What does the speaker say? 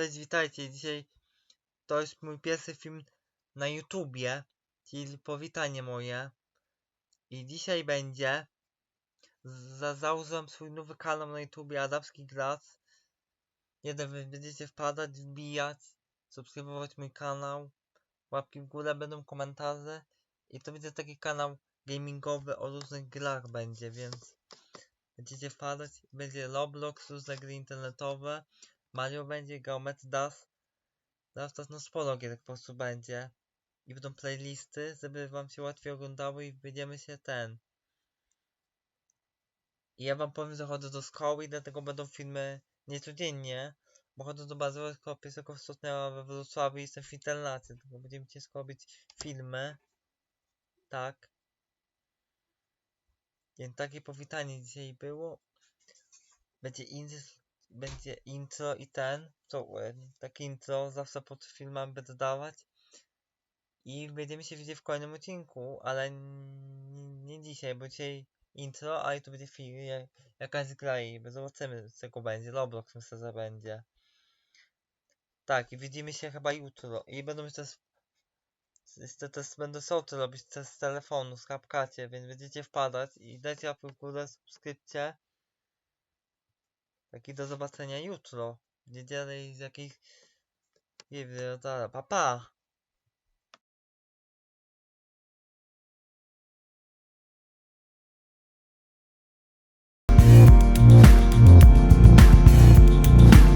Cześć, witajcie. Dzisiaj to jest mój pierwszy film na YouTubie, czyli powitanie moje. I dzisiaj będzie. Za założyłem swój nowy kanał na YouTubie Arabski Gracz. Jeden wy będziecie wpadać, wbijać, subskrybować mój kanał. Łapki w górę, będą komentarze. I to będzie taki kanał gamingowy o różnych grach będzie, więc będziecie wpadać. Będzie Roblox, różne gry internetowe. Mario będzie, Geometry Dash. Teraz to no sporo gier po prostu będzie. I będą playlisty, żeby wam się łatwiej oglądało i będziemy się ten. I ja wam powiem, że chodzę do szkoły i dlatego będą filmy nie codziennie, bo chodzę do bazowej szkoły 1 stopnia we Wrocławiu i jestem w internacie, dlatego będziemy ciężko robić filmy. Tak. Więc takie powitanie dzisiaj było. Będzie intro, będzie intro i ten, co, e, takie intro zawsze pod filmem będę dawać. I będziemy się widzieć w kolejnym odcinku, ale nie dzisiaj, bo dzisiaj intro, a tu będzie film, jak- jakaś gra i zobaczymy z czego będzie, Roblox myślę, że będzie. Tak, i widzimy się chyba jutro. I będą też, jeszcze też będę sołty robić z telefonu, z kapkacie, więc będziecie wpadać i dajcie łapkę w górę, subskrypcję. Tak i do zobaczenia jutro. W niedzielę i z jakich... Nie wiem, zaraz, pa pa!